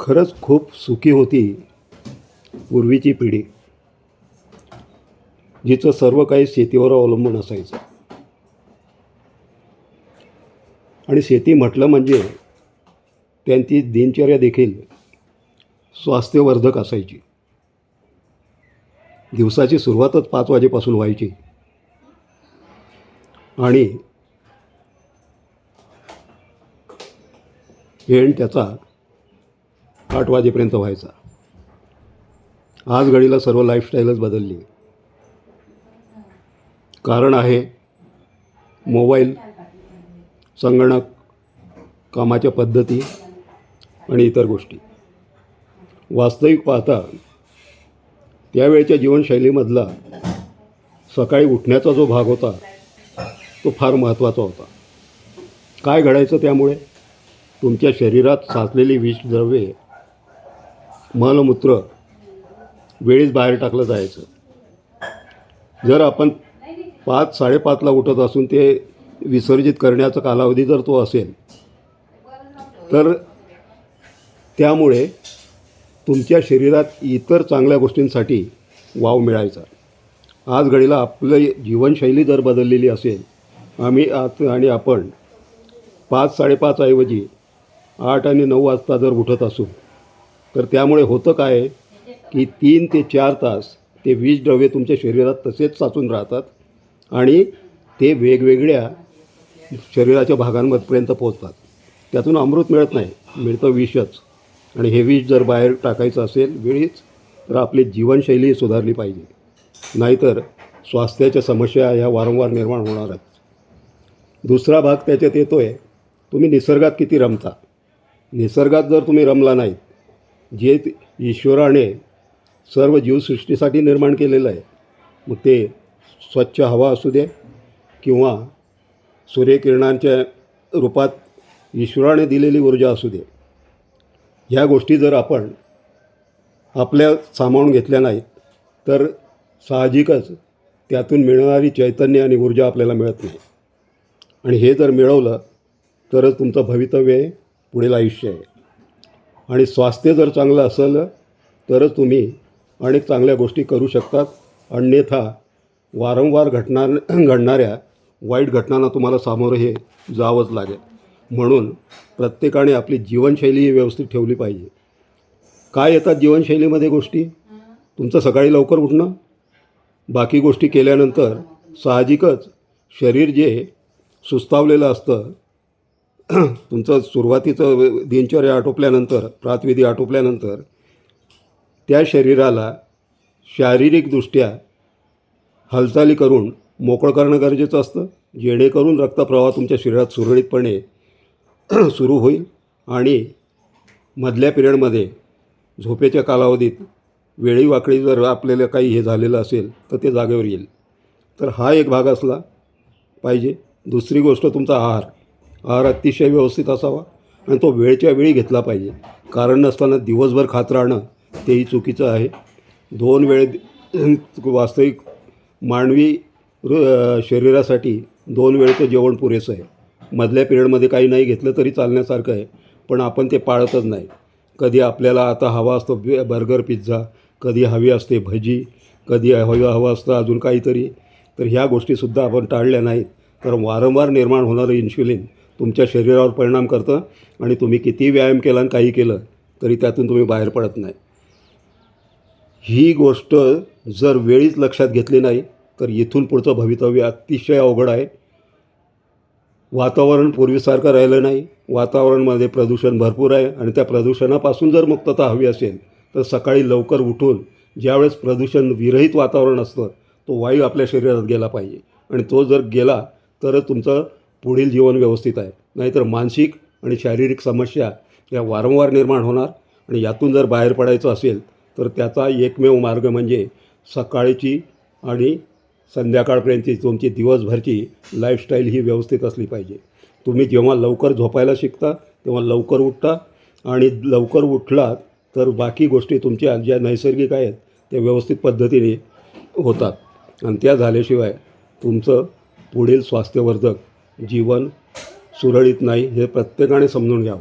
खरंच खूप सुखी होती पूर्वीची पिढी जिचं सर्व काही शेतीवर अवलंबून असायचं. आणि शेती म्हटलं म्हणजे त्यांची दिनचर्या देखील स्वास्थ्यवर्धक असायची. दिवसाची सुरुवातच पाच वाजेपासून व्हायची. आणि एंड त्याचा आठ वाजेपर्यंत व्हायचा. आज घडीला सर्व लाईफस्टाईलच बदलली. कारण आहे मोबाईल संगणक कामाच्या पद्धती आणि इतर गोष्टी. वास्तविक पाहता त्यावेळच्या जीवनशैलीमधला सकाळी उठण्याचा जो भाग होता तो फार महत्त्वाचा होता. काय घडायचं त्यामुळे? तुमच्या शरीरात साचलेली विषद्रव्ये मलमूत्र वेळीच बाहेर टाकलं जायचं. जर आपण पाच साडेपाचला उठत असून ते विसर्जित करण्याचा कालावधी जर तो असेल तर त्यामुळे तुमच्या शरीरात इतर चांगल्या गोष्टींसाठी वाव मिळायचा. आज घडीला आपलं जीवनशैली जर बदललेली असेल आम्ही आत आणि आपण पाच साडेपाचऐवजी आठ आणि नऊ वाजता जर उठत असू तर त्यामुळे होतं काय की तीन ते चार तास ते वीज द्रव्ये तुमच्या शरीरात तसेच साचून राहतात आणि ते वेगवेगळ्या शरीराच्या भागांमधपर्यंत पोहोचतात. त्यातून अमृत मिळत नाही मिळतं विषच. आणि हे विष जर बाहेर टाकायचं असेल वेळीच तर आपली जीवनशैली सुधारली पाहिजे. नाहीतर स्वास्थ्याच्या समस्या ह्या वारंवार निर्माण होणारच. दुसरा भाग त्याच्यात येतो आहे तुम्ही निसर्गात किती रमता? निसर्गात जर तुम्ही रमला नाहीत जे ईश्वराने सर्व जीवसृष्टीसाठी निर्माण केलेलं आहे मग ते स्वच्छ हवा असू दे किंवा सूर्यकिरणांच्या रूपात ईश्वराने दिलेली ऊर्जा असू दे. ह्या गोष्टी जर आपण आपल्या सामावून घेतल्या नाहीत तर साहजिकच त्यातून मिळणारी चैतन्य आणि ऊर्जा आपल्याला मिळत नाही. आणि हे जर मिळवलं तरच तुमचं भवितव्य आहे पुढील आयुष्य आहे. आणि स्वास्थ्य जर चांगलं असेल तरच तुम्ही अनेक चांगल्या गोष्टी करू शकतात. अन्यथा वारंवार घटणार घडणाऱ्या वाईट घटनांना तुम्हाला सामोरं हे जावंच लागेल. म्हणून प्रत्येकाने आपली जीवनशैली ही व्यवस्थित ठेवली पाहिजे. काय येतात जीवनशैलीमध्ये गोष्टी? तुमचं सकाळी लवकर उठणं. बाकी गोष्टी केल्यानंतर साहजिकच शरीर जे सुस्तावलेलं असतं तुमचं सुरुवातीचं दिनचर्या आटोपल्यानंतर प्रातविधी आटोपल्यानंतर त्या शरीराला शारीरिकदृष्ट्या हालचाली करून मोकळं करणं गरजेचं असतं जेणेकरून रक्तप्रवाह तुमच्या शरीरात सुरळीतपणे सुरू होईल आणि मधल्या पिरियडमध्ये झोपेच्या कालावधीत वेळी वाकडी जर आपल्याला काही हे झालेलं असेल तर ते जागेवर येईल. तर हा एक भाग असला पाहिजे. दुसरी गोष्ट तुमचा आहार. आहार अतिशय व्यवस्थित असावा आणि तो वेळच्या वेळी घेतला पाहिजे. कारण नसताना दिवसभर खात राहणं तेही चुकीचं आहे. दोन वेळ वास्तविक मानवी शरीरासाठी दोन वेळचं जेवण पुरेसं आहे. मधल्या पिरियडमध्ये काही नाही घेतलं तरी चालण्यासारखं आहे. पण आपण ते पाळतच नाही. कधी आपल्याला आता हवा असतो बर्गर पिझ्झा कधी हवी असते भजी कधी हवी हवं असतं अजून काहीतरी तर ह्या गोष्टीसुद्धा आपण टाळल्या नाहीत. तर वारंवार निर्माण होणारं इन्शुलिन तुमच्या शरीरावर परिणाम करतं आणि तुम्ही किती व्यायाम केला आणि काही केलं तरी त्यातून तुम्ही बाहेर पडत नाही. ही गोष्ट जर वेळीच लक्षात घेतली नाही तर इथून पुढचं भवितव्य अतिशय अवघड आहे. वातावरण पूर्वीसारखं राहिलं नाही. वातावरणमध्ये प्रदूषण भरपूर आहे आणि त्या प्रदूषणापासून जर मुक्तता हवी असेल तर सकाळी लवकर उठून ज्यावेळेस प्रदूषण विरहित वातावरण असतं तो वायू आपल्या शरीरात गेला पाहिजे. आणि तो जर गेला तरच तुमचं पुढील जीवन व्यवस्थित आहे. नाहीतर मानसिक आणि शारीरिक समस्या या वारंवार निर्माण होणार आणि यातून जर बाहेर पडायचं असेल तर त्याचा एकमेव मार्ग म्हणजे सकाळची आणि संध्याकाळपर्यंतची तुमची दिवसभरची लाईफस्टाईल ही व्यवस्थित असली पाहिजे. तुम्ही जेव्हा लवकर झोपायला शिकता तेव्हा लवकर उठता आणि लवकर उठलात तर बाकी गोष्टी तुमच्या ज्या नैसर्गिक आहेत त्या व्यवस्थित पद्धतीने होतात. आणि त्या झाल्याशिवाय तुमचं पुढील स्वास्थ्यवर्धक जीवन सुरळीत नाही हे प्रत्येकाने समजून घ्यावं.